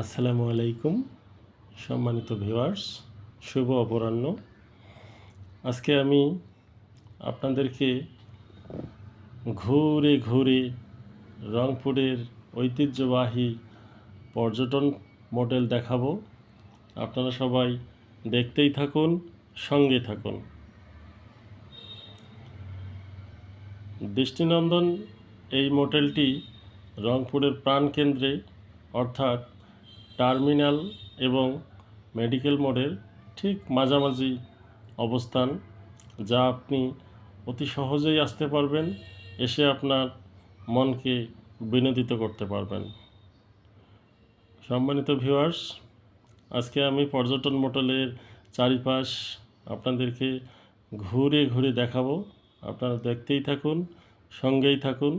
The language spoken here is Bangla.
আসসালামু আলাইকুম, সম্মানিত ভিউয়ার্স, শুভ অপরাহ্ন। আজকে আমি আপনাদেরকে ঘুরে ঘুরে রংপুরের ঐতিহ্যবাহী পর্যটন মডেল দেখাবো। আপনারা সবাই দেখতেই থাকুন, সঙ্গে থাকুন। দৃষ্টিনন্দন এই মোটেলটি রংপুরের প্রাণকেন্দ্রে, অর্থাৎ টার্মিনাল এবং মেডিকেল মোড়ের ঠিক মাঝামাঝি অবস্থান, যা আপনি অতি সহজেই আসতে পারবেন, এসে আপনার মনকে বিনোদিত করতে পারবেন। সম্মানিত ভিউয়ার্স আজকে আমি পর্যটন মোটেলের চারিপাশ আপনাদেরকে ঘুরে ঘুরে দেখাবো। আপনারা দেখতেই থাকুন, সঙ্গেই থাকুন।